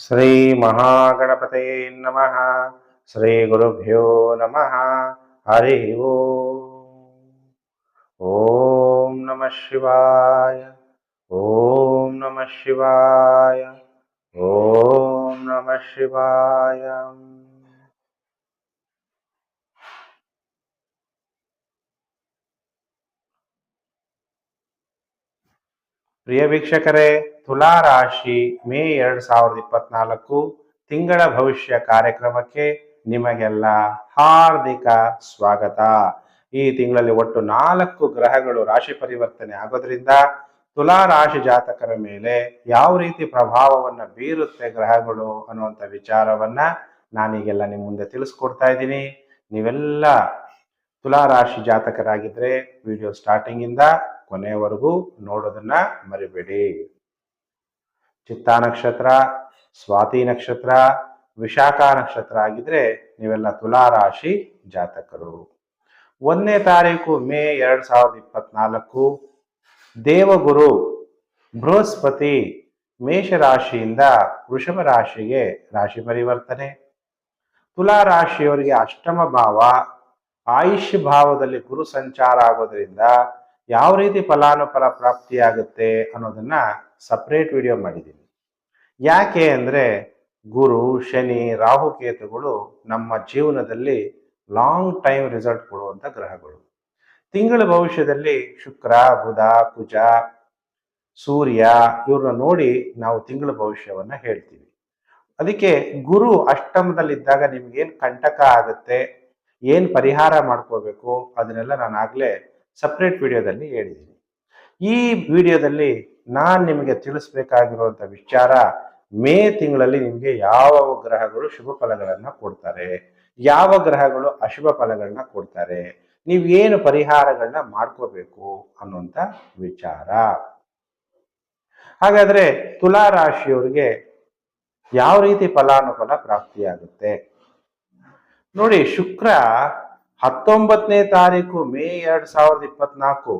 ಶ್ರೀ ಮಹಾಗಣಪತಯೇ ನಮಃ ಶ್ರೀ ಗುರುಭ್ಯೋ ನಮಃ ಹರಿ ಓಂ ಓಂ ನಮಃ ಶಿವಾಯ ಓಂ ನಮಃ ಶಿವಾಯ ಓಂ ನಮಃ ಶಿವಾಯ ಪ್ರಿಯ ವೀಕ್ಷಕರೇ, ತುಲಾ ರಾಶಿ ಮೇ ಎರಡ್ ಸಾವಿರದ ಇಪ್ಪತ್ನಾಲ್ಕು ತಿಂಗಳ ಭವಿಷ್ಯ ಕಾರ್ಯಕ್ರಮಕ್ಕೆ ನಿಮಗೆಲ್ಲ ಹಾರ್ದಿಕ ಸ್ವಾಗತ. ಈ ತಿಂಗಳಲ್ಲಿ ಒಟ್ಟು ನಾಲ್ಕು ಗ್ರಹಗಳು ರಾಶಿ ಪರಿವರ್ತನೆ ಆಗೋದ್ರಿಂದ ತುಲಾ ರಾಶಿ ಜಾತಕರ ಮೇಲೆ ಯಾವ ರೀತಿ ಪ್ರಭಾವವನ್ನ ಬೀರುತ್ತೆ ಗ್ರಹಗಳು ಅನ್ನುವಂಥ ವಿಚಾರವನ್ನ ನಾನೀಗೆಲ್ಲ ನಿಮ್ಮ ಮುಂದೆ ತಿಳಿಸ್ಕೊಡ್ತಾ ಇದ್ದೀನಿ. ನೀವೆಲ್ಲ ತುಲಾ ರಾಶಿ ಜಾತಕರಾಗಿದ್ರೆ ವಿಡಿಯೋ ಸ್ಟಾರ್ಟಿಂಗ್ ಇಂದ ಕೊನೆಯವರೆಗೂ ನೋಡೋದನ್ನ ಮರಿಬೇಡಿ. ಚಿತ್ತಾ ನಕ್ಷತ್ರ, ಸ್ವಾತಿ ನಕ್ಷತ್ರ, ವಿಶಾಖ ನಕ್ಷತ್ರ ಆಗಿದ್ರೆ ನೀವೆಲ್ಲ ತುಲಾರಾಶಿ ಜಾತಕರು. ಒಂದನೇ ತಾರೀಕು ಮೇ ಎರಡ್ ಸಾವಿರದ ಇಪ್ಪತ್ನಾಲ್ಕು, ದೇವಗುರು ಬೃಹಸ್ಪತಿ ಮೇಷರಾಶಿಯಿಂದ ವೃಷಭ ರಾಶಿಗೆ ರಾಶಿ ಪರಿವರ್ತನೆ. ತುಲಾ ರಾಶಿಯವರಿಗೆ ಅಷ್ಟಮ ಭಾವ, ಆಯುಷ್ಯ ಭಾವದಲ್ಲಿ ಗುರು ಸಂಚಾರ ಆಗೋದ್ರಿಂದ ಯಾವ ರೀತಿ ಫಲಾನುಫಲ ಪ್ರಾಪ್ತಿಯಾಗುತ್ತೆ ಅನ್ನೋದನ್ನ ಸಪ್ರೇಟ್ ವಿಡಿಯೋ ಮಾಡಿದ್ದೀನಿ. ಯಾಕೆ ಅಂದರೆ ಗುರು, ಶನಿ ರಾಹುಕೇತುಗಳು ನಮ್ಮ ಜೀವನದಲ್ಲಿ ಲಾಂಗ್ ಟೈಮ್ ರಿಸಲ್ಟ್ ಕೊಡುವಂಥ ಗ್ರಹಗಳು. ತಿಂಗಳ ಭವಿಷ್ಯದಲ್ಲಿ ಶುಕ್ರ, ಬುಧ, ಕುಜ, ಸೂರ್ಯ ಇವ್ರನ್ನ ನೋಡಿ ನಾವು ತಿಂಗಳ ಭವಿಷ್ಯವನ್ನ ಹೇಳ್ತೀವಿ. ಅದಕ್ಕೆ ಗುರು ಅಷ್ಟಮದಲ್ಲಿದ್ದಾಗ ನಿಮ್ಗೇನು ಕಂಟಕ ಆಗುತ್ತೆ, ಏನು ಪರಿಹಾರ ಮಾಡ್ಕೋಬೇಕು, ಅದನ್ನೆಲ್ಲ ನಾನು ಆಗಲೇ ಸಪ್ರೇಟ್ ವಿಡಿಯೋದಲ್ಲಿ ಹೇಳಿದ್ದೀನಿ. ಈ ವಿಡಿಯೋದಲ್ಲಿ ನಾನು ನಿಮಗೆ ತಿಳಿಸ್ಬೇಕಾಗಿರುವಂಥ ವಿಚಾರ ಮೇ ತಿಂಗಳಲ್ಲಿ ನಿಮಗೆ ಯಾವ ಗ್ರಹಗಳು ಶುಭ ಫಲಗಳನ್ನು ಕೊಡ್ತಾರೆ, ಯಾವ ಗ್ರಹಗಳು ಅಶುಭ ಫಲಗಳನ್ನ ಕೊಡ್ತಾರೆ, ನೀವು ಏನು ಪರಿಹಾರಗಳನ್ನ ಮಾಡ್ಕೋಬೇಕು ಅನ್ನುವಂಥ ವಿಚಾರ. ಹಾಗಾದ್ರೆ ತುಲಾ ರಾಶಿಯವರಿಗೆ ಯಾವ ರೀತಿ ಫಲಾನುಫಲ ಪ್ರಾಪ್ತಿಯಾಗುತ್ತೆ? ನೋಡಿ ಶುಕ್ರ ಹತ್ತೊಂಬತ್ತನೇ ತಾರೀಕು ಮೇ ಎರಡ್ ಸಾವಿರದ ಇಪ್ಪತ್ನಾಲ್ಕು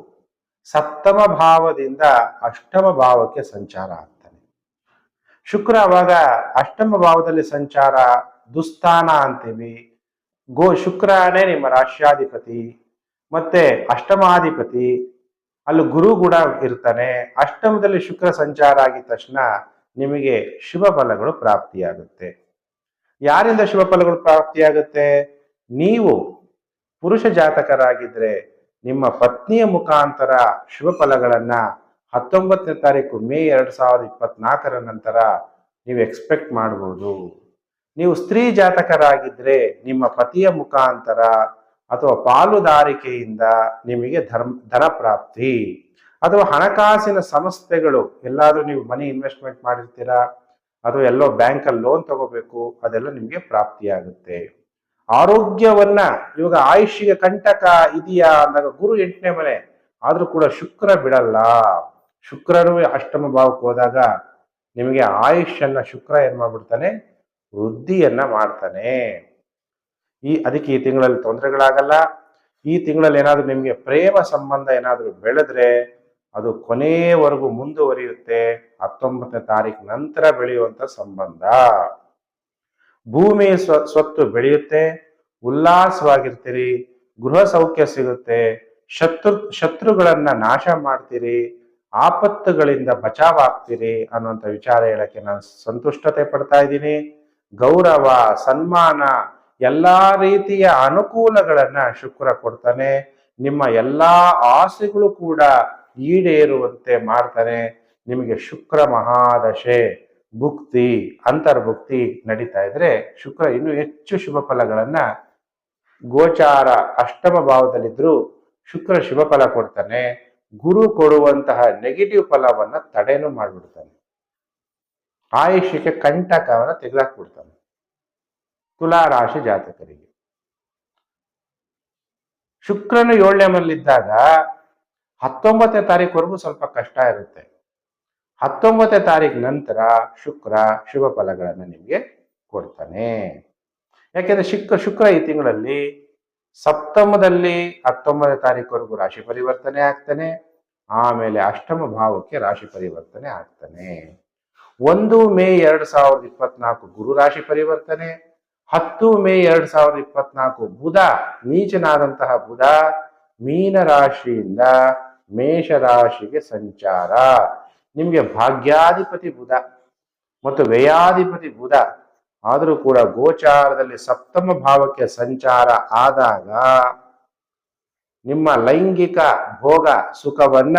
ಸಪ್ತಮ ಭಾವದಿಂದ ಅಷ್ಟಮ ಭಾವಕ್ಕೆ ಸಂಚಾರ ಆಗ್ತಾನೆ. ಶುಕ್ರ ಅವಾಗ ಅಷ್ಟಮ ಭಾವದಲ್ಲಿ ಸಂಚಾರ, ದುಸ್ಥಾನ ಅಂತೀವಿ. ಗೋ ಶುಕ್ರನೇ ನಿಮ್ಮ ರಾಷ್ಟ್ರಾಧಿಪತಿ, ಮತ್ತೆ ಅಷ್ಟಮಾಧಿಪತಿ, ಅಲ್ಲಿ ಗುರು ಕೂಡ ಇರ್ತಾನೆ. ಅಷ್ಟಮದಲ್ಲಿ ಶುಕ್ರ ಸಂಚಾರ ಆಗಿದ ತಕ್ಷಣ ನಿಮಗೆ ಶುಭ ಫಲಗಳು ಪ್ರಾಪ್ತಿಯಾಗುತ್ತೆ. ಯಾರಿಂದ ಶುಭ ಫಲಗಳು ಪ್ರಾಪ್ತಿಯಾಗುತ್ತೆ? ನೀವು ಪುರುಷ ಜಾತಕರಾಗಿದ್ರೆ ನಿಮ್ಮ ಪತ್ನಿಯ ಮುಖಾಂತರ ಶುಭ ಫಲಗಳನ್ನ ಹತ್ತೊಂಬತ್ತನೇ ತಾರೀಕು ಮೇ ಎರಡ್ ಸಾವಿರದ ಇಪ್ಪತ್ನಾಲ್ಕರ ನಂತರ ನೀವು ಎಕ್ಸ್ಪೆಕ್ಟ್ ಮಾಡ್ಬೋದು. ನೀವು ಸ್ತ್ರೀ ಜಾತಕರಾಗಿದ್ರೆ ನಿಮ್ಮ ಪತಿಯ ಮುಖಾಂತರ ಅಥವಾ ಪಾಲುದಾರಿಕೆಯಿಂದ ನಿಮಗೆ ಧರ್ಮ, ಧನ ಪ್ರಾಪ್ತಿ. ಅಥವಾ ಹಣಕಾಸಿನ ಸಂಸ್ಥೆಗಳು ಎಲ್ಲಾದರೂ ನೀವು ಮನಿ ಇನ್ವೆಸ್ಟ್ಮೆಂಟ್ ಮಾಡಿರ್ತೀರಾ? ಅಥವಾ ಎಲ್ಲೋ ಬ್ಯಾಂಕಲ್ಲಿ ಲೋನ್ ತಗೋಬೇಕು, ಅದೆಲ್ಲ ನಿಮಗೆ ಪ್ರಾಪ್ತಿಯಾಗುತ್ತೆ. ಆರೋಗ್ಯವನ್ನ ಇವಾಗ ಆಯುಷ್ಗೆ ಕಂಟಕ ಇದೆಯಾ ಅಂದಾಗ ಗುರು ಎಂಟನೇ ಮನೆ, ಆದ್ರೂ ಕೂಡ ಶುಕ್ರ ಬಿಡಲ್ಲ. ಶುಕ್ರನು ಅಷ್ಟಮ ಭಾವಕ್ಕೆ ಹೋದಾಗ ನಿಮಗೆ ಆಯುಷ್ಯನ್ನ ಶುಕ್ರ ಏನ್ ಮಾಡ್ಬಿಡ್ತಾನೆ? ವೃದ್ಧಿಯನ್ನ ಮಾಡ್ತಾನೆ. ಈ ಅದಕ್ಕೆ ಈ ತಿಂಗಳಲ್ಲಿ ತೊಂದರೆಗಳಾಗಲ್ಲ. ಈ ತಿಂಗಳಲ್ಲಿ ಏನಾದ್ರೂ ನಿಮಗೆ ಪ್ರೇಮ ಸಂಬಂಧ ಏನಾದ್ರೂ ಬೆಳೆದ್ರೆ ಅದು ಕೊನೆಯವರೆಗೂ ಮುಂದುವರಿಯುತ್ತೆ. ಹತ್ತೊಂಬತ್ತನೇ ತಾರೀಕು ನಂತರ ಬೆಳೆಯುವಂತ ಸಂಬಂಧ. ಭೂಮಿ ಸ್ವ, ಸ್ವತ್ತು ಬೆಳೆಯುತ್ತೆ, ಉಲ್ಲಾಸವಾಗಿರ್ತೀರಿ, ಗೃಹ ಸೌಖ್ಯ ಸಿಗುತ್ತೆ, ಶತ್ರು, ಶತ್ರುಗಳನ್ನ ನಾಶ ಮಾಡ್ತೀರಿ, ಆಪತ್ತುಗಳಿಂದ ಬಚಾವಾಗ್ತೀರಿ ಅನ್ನುವಂಥ ವಿಚಾರ ಹೇಳಕ್ಕೆ ನಾನು ಸಂತುಷ್ಟತೆ ಪಡ್ತಾ ಇದ್ದೀನಿ. ಗೌರವ, ಸನ್ಮಾನ, ಎಲ್ಲಾ ರೀತಿಯ ಅನುಕೂಲಗಳನ್ನ ಶುಕ್ರ ಕೊಡ್ತಾನೆ. ನಿಮ್ಮ ಎಲ್ಲಾ ಆಸೆಗಳು ಕೂಡ ಈಡೇರುವಂತೆ ಮಾಡ್ತಾನೆ. ನಿಮಗೆ ಶುಕ್ರ ಮಹಾದಶೆ. ಭುಕ್ತಿ, ಅಂತರ್ಭುಕ್ತಿ ನಡೀತಾ ಇದ್ರೆ ಶುಕ್ರ ಇನ್ನೂ ಹೆಚ್ಚು ಶುಭ ಫಲಗಳನ್ನ ಗೋಚಾರ, ಅಷ್ಟಮ ಭಾವದಲ್ಲಿದ್ರು ಶುಕ್ರ ಶುಭ ಫಲ ಕೊಡ್ತಾನೆ. ಗುರು ಕೊಡುವಂತಹ ನೆಗೆಟಿವ್ ಫಲವನ್ನ ತಡೆನೂ ಮಾಡ್ಬಿಡ್ತಾನೆ. ಆಯುಷ್ಯಕ್ಕೆ ಕಂಟಕವನ್ನ ತೆಗೆದಾಕ್ಬಿಡ್ತಾನೆ. ತುಲಾರಾಶಿ ಜಾತಕರಿಗೆ. ಶುಕ್ರನು ಏಳನೇ ಮಲ್ಲಿದ್ದಾಗ ಹತ್ತೊಂಬತ್ತನೇ ತಾರೀಕುವರೆಗೂ ಸ್ವಲ್ಪ ಕಷ್ಟ ಇರುತ್ತೆ. ಹತ್ತೊಂಬತ್ತನೇ ತಾರೀಕು ನಂತರ ಶುಕ್ರ ಶುಭ ಫಲಗಳನ್ನು ನಿಮಗೆ ಕೊಡ್ತಾನೆ. ಯಾಕೆಂದ್ರೆ ಶುಕ್ರ ಶುಕ್ರ ಈ ತಿಂಗಳಲ್ಲಿ ಸಪ್ತಮದಲ್ಲಿ ಹತ್ತೊಂಬತ್ತನೇ ತಾರೀಕುವರೆಗೂ ರಾಶಿ ಪರಿವರ್ತನೆ ಆಗ್ತಾನೆ. ಆಮೇಲೆ ಅಷ್ಟಮ ಭಾವಕ್ಕೆ ರಾಶಿ ಪರಿವರ್ತನೆ ಆಗ್ತಾನೆ. ಒಂದು ಮೇ ಎರಡ್ ಸಾವಿರದ ಇಪ್ಪತ್ನಾಲ್ಕು ಗುರು ರಾಶಿ ಪರಿವರ್ತನೆ. ಹತ್ತು ಮೇ ಎರಡ್ ಸಾವಿರದ ಇಪ್ಪತ್ನಾಲ್ಕು ಬುಧ, ನೀಚನಾದಂತಹ ಬುಧ ಮೀನ ರಾಶಿಯಿಂದ ಮೇಷ ರಾಶಿಗೆ ಸಂಚಾರ. ನಿಮಗೆ ಭಾಗ್ಯಾಧಿಪತಿ ಬುಧ ಮತ್ತು ವ್ಯಯಾಧಿಪತಿ ಬುಧ. ಆದರೂ ಕೂಡ ಗೋಚಾರದಲ್ಲಿ ಸಪ್ತಮ ಭಾವಕ್ಕೆ ಸಂಚಾರ ಆದಾಗ ನಿಮ್ಮ ಲೈಂಗಿಕ ಭೋಗ ಸುಖವನ್ನ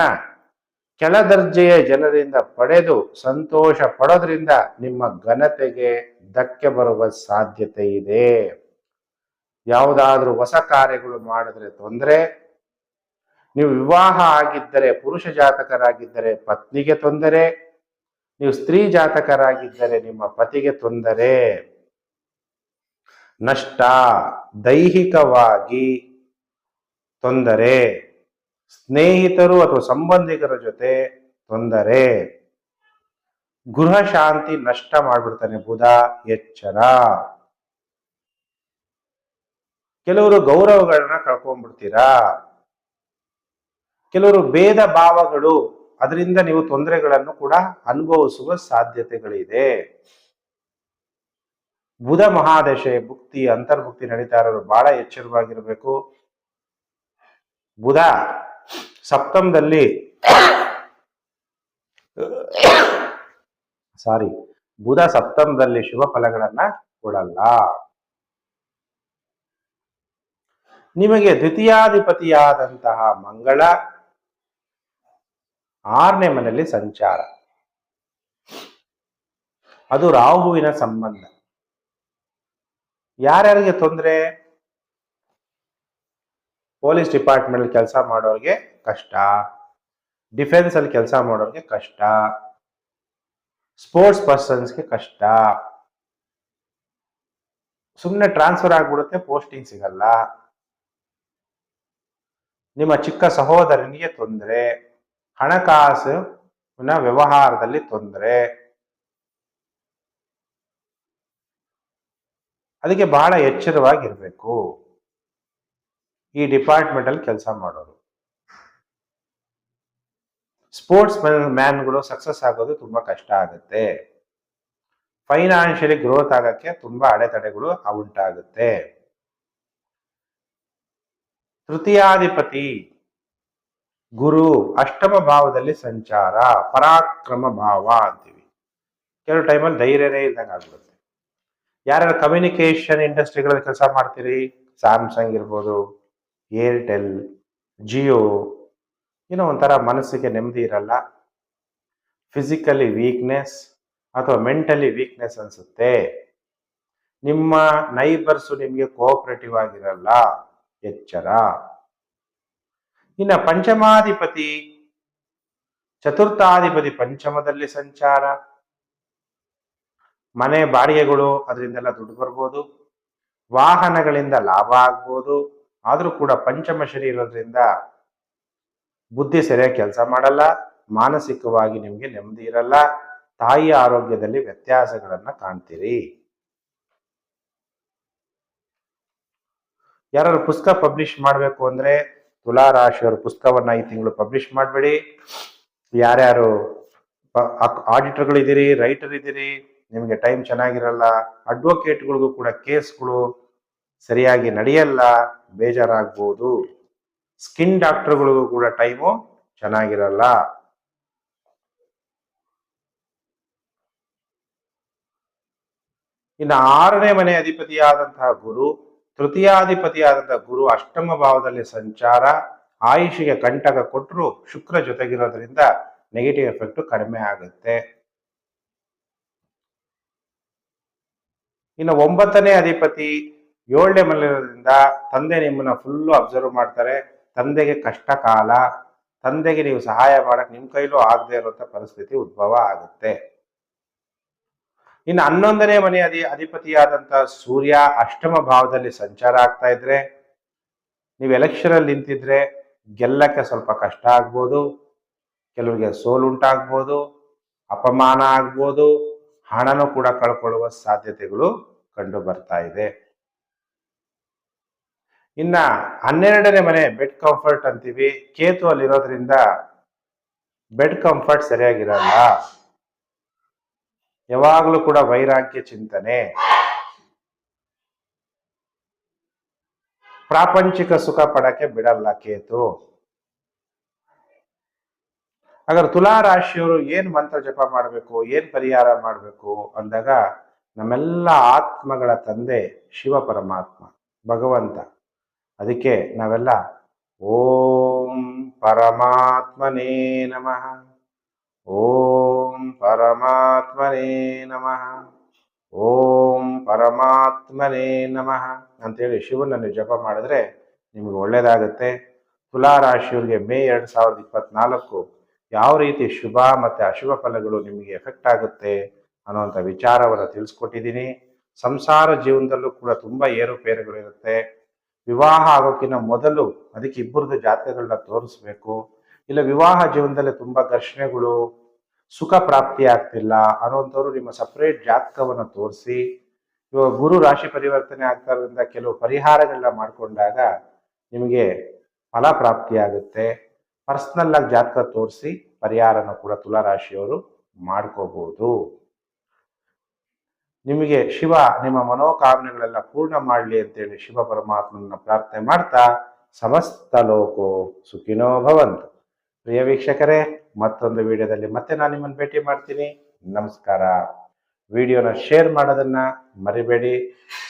ಕೆಳ ದರ್ಜೆಯ ಜನರಿಂದ ಪಡೆದು ಸಂತೋಷ ಪಡೋದ್ರಿಂದ ನಿಮ್ಮ ಘನತೆಗೆ ಧಕ್ಕೆ ಬರುವ ಸಾಧ್ಯತೆ ಇದೆ. ಯಾವುದಾದ್ರೂ ಹೊಸ ಕಾರ್ಯಗಳು ಮಾಡಿದ್ರೆ ತೊಂದರೆ ನೀವು ವಿವಾಹ ಆಗಿದ್ದರೆ, ಪುರುಷ ಜಾತಕರಾಗಿದ್ದರೆ ಪತ್ನಿಗೆ ತೊಂದರೆ, ನೀವು ಸ್ತ್ರೀ ಜಾತಕರಾಗಿದ್ದರೆ ನಿಮ್ಮ ಪತಿಗೆ ತೊಂದರೆ. ನಷ್ಟ, ದೈಹಿಕವಾಗಿ ತೊಂದರೆ. ಸ್ನೇಹಿತರು ಅಥವಾ ಸಂಬಂಧಿಕರ ಜೊತೆ ತೊಂದರೆ. ಗೃಹ ಶಾಂತಿ ನಷ್ಟ ಮಾಡ್ಬಿಡ್ತಾನೆ ಬುಧ, ಎಚ್ಚರ. ಕೆಲವರು ಗೌರವಗಳನ್ನ ಕಳ್ಕೊಂಡ್ಬಿಡ್ತೀರಾ? ಕೆಲವರು ಭೇದ ಭಾವಗಳು, ಅದರಿಂದ ನೀವು ತೊಂದರೆಗಳನ್ನು ಕೂಡ ಅನುಭವಿಸುವ ಸಾಧ್ಯತೆಗಳಿದೆ. ಬುಧ ಮಹಾದಶೆ, ಭುಕ್ತಿ, ಅಂತರ್ಭುಕ್ತಿ ನಡೀತಾ ಇರೋರು ಬಹಳ ಎಚ್ಚರವಾಗಿರಬೇಕು. ಬುಧ ಸಪ್ತಮದಲ್ಲಿ, ಸಾರಿ, ಬುಧ ಸಪ್ತಮದಲ್ಲಿ ಶುಭ ಫಲಗಳನ್ನ ಕೊಡಲ್ಲ. ನಿಮಗೆ ದ್ವಿತೀಯಾಧಿಪತಿಯಾದಂತಹ ಮಂಗಳ ಆರನೇ ಮನೆಯಲ್ಲಿ ಸಂಚಾರ. ಅದು ರಾಹುವಿನ ಸಂಬಂಧ. ಯಾರ್ಯಾರಿಗೆ ತೊಂದರೆ? ಪೊಲೀಸ್ ಡಿಪಾರ್ಟ್ಮೆಂಟ್ ಅಲ್ಲಿ ಕೆಲಸ ಮಾಡೋರಿಗೆ ಕಷ್ಟ. ಡಿಫೆನ್ಸ್ ಅಲ್ಲಿ ಕೆಲಸ ಮಾಡೋರಿಗೆ ಕಷ್ಟ. ಸ್ಪೋರ್ಟ್ಸ್ ಪರ್ಸನ್ಸ್ಗೆ ಕಷ್ಟ. ಸುಮ್ಮನೆ ಟ್ರಾನ್ಸ್ಫರ್ ಆಗ್ಬಿಡುತ್ತೆ, ಪೋಸ್ಟಿಂಗ್ ಸಿಗಲ್ಲ. ನಿಮ್ಮ ಚಿಕ್ಕ ಸಹೋದರನಿಗೆ ತೊಂದರೆ. ಹಣಕಾಸಿನ ವ್ಯವಹಾರದಲ್ಲಿ ತೊಂದರೆ. ಅದಕ್ಕೆ ಬಹಳ ಎಚ್ಚರವಾಗಿರಬೇಕು. ಈ ಡಿಪಾರ್ಟ್ಮೆಂಟ್ ಅಲ್ಲಿ ಕೆಲಸ ಮಾಡೋರು. ಸ್ಪೋರ್ಟ್ಸ್ ಮ್ಯಾನ್ಗಳು ಸಕ್ಸಸ್ ಆಗೋದು ತುಂಬಾ ಕಷ್ಟ ಆಗುತ್ತೆ. ಫೈನಾನ್ಷಿಯಲಿ ಗ್ರೋತ್ ಆಗಕ್ಕೆ ತುಂಬಾ ಅಡೆತಡೆಗಳು ಉಂಟಾಗುತ್ತೆ. ತೃತೀಯಾಧಿಪತಿ ಗುರು ಅಷ್ಟಮ ಭಾವದಲ್ಲಿ ಸಂಚಾರ, ಪರಾಕ್ರಮ ಭಾವ ಅಂತೀವಿ. ಕೆಲವು ಟೈಮಲ್ಲಿ ಧೈರ್ಯನೇ ಇಲ್ದಂಗೆ ಆಗ್ಬಿಡುತ್ತೆ. ಯಾರ್ಯಾರು ಕಮ್ಯುನಿಕೇಶನ್ ಇಂಡಸ್ಟ್ರಿಗಳಲ್ಲಿ ಕೆಲಸ ಮಾಡ್ತೀರಿ? ಸ್ಯಾಮ್ಸಂಗ್ ಇರ್ಬೋದು ಏರ್ಟೆಲ್ ಜಿಯೋ ಏನೋ ಒಂಥರ ಮನಸ್ಸಿಗೆ ನೆಮ್ಮದಿ ಇರಲ್ಲ. ಫಿಸಿಕಲಿ ವೀಕ್ನೆಸ್ ಅಥವಾ ಮೆಂಟಲಿ ವೀಕ್ನೆಸ್ ಅನಿಸುತ್ತೆ. ನಿಮ್ಮ ನೈಬರ್ಸು ನಿಮಗೆ ಕೋಆಪರೇಟಿವ್ ಆಗಿರಲ್ಲ. ಎಚ್ಚರ. ಇನ್ನ ಪಂಚಮಾಧಿಪತಿ, ಚತುರ್ಥಾಧಿಪತಿ ಪಂಚಮದಲ್ಲಿ ಸಂಚಾರ, ಮನೆ ಬಾಡಿಗೆಗಳು ಅದರಿಂದೆಲ್ಲ ದುಡ್ಡು ಬರ್ಬೋದು, ವಾಹನಗಳಿಂದ ಲಾಭ ಆಗ್ಬೋದು, ಆದರೂ ಕೂಡ ಪಂಚಮ ಶನಿ ಇರೋದ್ರಿಂದ ಬುದ್ಧಿ ಸರಿಯಾಗಿ ಕೆಲಸ ಮಾಡಲ್ಲ, ಮಾನಸಿಕವಾಗಿ ನಿಮಗೆ ನೆಮ್ಮದಿ ಇರಲ್ಲ, ತಾಯಿಯ ಆರೋಗ್ಯದಲ್ಲಿ ವ್ಯತ್ಯಾಸಗಳನ್ನ ಕಾಣ್ತೀರಿ. ಯಾರು ಪುಸ್ತಕ ಪಬ್ಲಿಷ್ ಮಾಡಬೇಕು ಅಂದ್ರೆ ತುಲಾ ರಾಶಿಯವ್ರ ಪುಸ್ತಕವನ್ನ ಈ ತಿಂಗಳು ಪಬ್ಲಿಷ್ ಮಾಡಬೇಡಿ. ಯಾರ್ಯಾರು ಆಡಿಟರ್ಗಳಿದ್ದೀರಿ ರೈಟರ್ ಇದ್ದೀರಿ, ನಿಮಗೆ ಟೈಮ್ ಚೆನ್ನಾಗಿರಲ್ಲ ಅಡ್ವೊಕೇಟ್ಗಳಿಗೂ ಕೂಡ ಕೇಸ್ಗಳು ಸರಿಯಾಗಿ ನಡೆಯಲ್ಲ, ಬೇಜಾರಾಗ್ಬೋದು. ಸ್ಕಿನ್ ಡಾಕ್ಟರ್ಗಳಿಗೂ ಕೂಡ ಟೈಮು ಚೆನ್ನಾಗಿರಲ್ಲ. ಇನ್ನು ಆರನೇ ಮನೆ ಅಧಿಪತಿಯಾದಂತಹ ಗುರು ತೃತೀಯಾಧಿಪತಿಯಾದಂತಹ ಗುರು ಅಷ್ಟಮ ಭಾವದಲ್ಲಿ ಸಂಚಾರ, ಆಯುಷಿಗೆ ಕಂಟಕ ಕೊಟ್ಟರು ಶುಕ್ರ ಜೊತೆಗಿರೋದ್ರಿಂದ ನೆಗೆಟಿವ್ ಎಫೆಕ್ಟ್ ಕಡಿಮೆ ಆಗುತ್ತೆ. ಇನ್ನು ಒಂಬತ್ತನೇ ಅಧಿಪತಿ ಏಳನೇ ಮನೆಯಿರೋದ್ರಿಂದ ತಂದೆ ನಿಮ್ಮನ್ನ ಫುಲ್ಲು ಅಬ್ಸರ್ವ್ ಮಾಡ್ತಾರೆ. ತಂದೆಗೆ ಕಷ್ಟ ಕಾಲ, ತಂದೆಗೆ ನೀವು ಸಹಾಯ ಮಾಡಕ್ಕೆ ನಿಮ್ಮ ಕೈಲೂ ಆಗದೆ ಇರುವಂತ ಪರಿಸ್ಥಿತಿ ಉದ್ಭವ ಆಗುತ್ತೆ. ಇನ್ನು ಹನ್ನೊಂದನೇ ಮನೆ ಅಧಿ ಅಧಿಪತಿಯಾದಂತಹ ಸೂರ್ಯ ಅಷ್ಟಮ ಭಾವದಲ್ಲಿ ಸಂಚಾರ ಆಗ್ತಾ ಇದ್ರೆ, ನೀವು ಎಲೆಕ್ಷನ್ ಅಲ್ಲಿ ನಿಂತಿದ್ರೆ ಗೆಲ್ಲಕ್ಕೆ ಸ್ವಲ್ಪ ಕಷ್ಟ ಆಗ್ಬೋದು, ಕೆಲವರಿಗೆ ಸೋಲುಂಟಾಗ್ಬೋದು ಅಪಮಾನ ಆಗ್ಬೋದು, ಹಣನೂ ಕೂಡ ಕಳ್ಕೊಳ್ಳುವ ಸಾಧ್ಯತೆಗಳು ಕಂಡು ಬರ್ತಾ ಇದೆ. ಇನ್ನ ಹನ್ನೆರಡನೇ ಮನೆ ಬೆಡ್ ಕಂಫರ್ಟ್ ಅಂತೀವಿ. ಕೇತು ಅಲ್ಲಿರೋದ್ರಿಂದ ಬೆಡ್ ಕಂಫರ್ಟ್ ಸರಿಯಾಗಿರಲ್ಲ. ಯಾವಾಗಲೂ ಕೂಡ ವೈರಾಗ್ಯ ಚಿಂತನೆ. ಪ್ರಾಪಂಚಿಕ ಸುಖ ಪಡಕ್ಕೆ ಬಿಡಲ್ಲ ಕೇತು. ಹಾಗಾದ್ರೆ ತುಲಾ ರಾಶಿಯವರು ಏನ್ ಮಂತ್ರ ಜಪ ಮಾಡಬೇಕು, ಏನ್ ಪರಿಹಾರ ಮಾಡಬೇಕು ಅಂದಾಗ ನಮ್ಮೆಲ್ಲ ಆತ್ಮಗಳ ತಂದೆ ಶಿವ ಪರಮಾತ್ಮ, ಭಗವಂತ. ಅದಕ್ಕೆ ನಾವೆಲ್ಲ ಓಂ ಪರಮಾತ್ಮನೇ ನಮಃ. ಓಂ ಪರಮಾತ್ಮನೇ ನಮಃ ಓಂ ಪರಮಾತ್ಮನೇ ನಮಃ ಅಂತೇಳಿ ಶಿವನನ್ನು ಜಪ ಮಾಡಿದ್ರೆ ನಿಮಗೆ ಒಳ್ಳೇದಾಗುತ್ತೆ. ತುಲಾರಾಶಿಯವರಿಗೆ ಮೇ ಎರಡು ಸಾವಿರದ ಇಪ್ಪತ್ನಾಲ್ಕು ಯಾವ ರೀತಿ ಶುಭ ಮತ್ತು ಅಶುಭ ಫಲಗಳು ನಿಮಗೆ ಎಫೆಕ್ಟ್ ಆಗುತ್ತೆ ಅನ್ನುವಂಥ ವಿಚಾರವನ್ನು ತಿಳಿಸ್ಕೊಟ್ಟಿದ್ದೀನಿ. ಸಂಸಾರ ಜೀವನದಲ್ಲೂ ಕೂಡ ತುಂಬ ಏರುಪೇರುಗಳಿರುತ್ತೆ ವಿವಾಹ ಆಗೋಕ್ಕಿಂತ ಮೊದಲು ಅದಕ್ಕೆ ಇಬ್ಬರದ್ದು ಜಾತಕಗಳನ್ನ ತೋರಿಸ್ಬೇಕು. ಇಲ್ಲ ವಿವಾಹ ಜೀವನದಲ್ಲಿ ತುಂಬ ಘರ್ಷಣೆಗಳು ಸುಖ ಪ್ರಾಪ್ತಿ ಆಗ್ತಿಲ್ಲ ಅನ್ನೋಂಥವ್ರು ನಿಮ್ಮ ಸಪ್ರೇಟ್ ಜಾತಕವನ್ನು ತೋರಿಸಿ, ಇವಾಗ ಗುರು ರಾಶಿ ಪರಿವರ್ತನೆ ಆಗ್ತಾ ಕೆಲವು ಪರಿಹಾರಗಳನ್ನ ಮಾಡಿಕೊಂಡಾಗ ನಿಮಗೆ ಫಲ ಪ್ರಾಪ್ತಿ ಆಗುತ್ತೆ. ಪರ್ಸ್ನಲ್ ಆಗಿ ಜಾತಕ ತೋರಿಸಿ ಪರಿಹಾರನ ಕೂಡ ತುಲಾ ರಾಶಿಯವರು ಮಾಡ್ಕೋಬಹುದು ನಿಮಗೆ ಶಿವ ನಿಮ್ಮ ಮನೋಕಾಮನೆಗಳೆಲ್ಲ ಪೂರ್ಣ ಮಾಡಲಿ ಅಂತೇಳಿ ಶಿವ ಪರಮಾತ್ಮನ ಪ್ರಾರ್ಥನೆ ಮಾಡ್ತಾ ಸಮಸ್ತ ಲೋಕೋ ಸುಖಿನೋ ಭವಂತು. ಪ್ರಿಯ ವೀಕ್ಷಕರೇ ಮತ್ತೊಂದು ವಿಡಿಯೋದಲ್ಲಿ ಮತ್ತೆ ನಾನು ನಿಮ್ಮನ್ನು ಭೇಟಿ ಮಾಡ್ತೀನಿ. ನಮಸ್ಕಾರ. ವಿಡಿಯೋನ ಶೇರ್ ಮಾಡೋದನ್ನ ಮರಿಬೇಡಿ.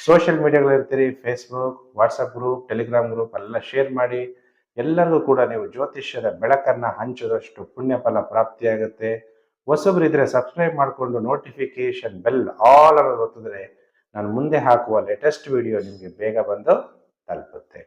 Social ಮೀಡಿಯಾಗಳಿರ್ತೀರಿ Facebook WhatsApp group Telegram group ಎಲ್ಲ ಶೇರ್ ಮಾಡಿ. ಎಲ್ಲರಿಗೂ ಕೂಡ ನೀವು ಜ್ಯೋತಿಷ್ಯದ ಬೆಳಕನ್ನ ಹಂಚಿದಷ್ಟು ಪುಣ್ಯ ಫಲ ಪ್ರಾಪ್ತಿಯಾಗುತ್ತೆ ಹೊಸಬರಿದ್ರೆ ಸಬ್ಸ್ಕ್ರೈಬ್ ಮಾಡಿಕೊಂಡು ನೋಟಿಫಿಕೇಶನ್ ಬೆಲ್ ಆಲ್ ಅನ್ನೋದು ಗೊತ್ತಿದ್ರೆ ನಾನು ಮುಂದೆ ಹಾಕುವ ಲೇಟೆಸ್ಟ್ ವಿಡಿಯೋ ನಿಮಗೆ ಬೇಗ ಬಂದು ತಲುಪುತ್ತೆ.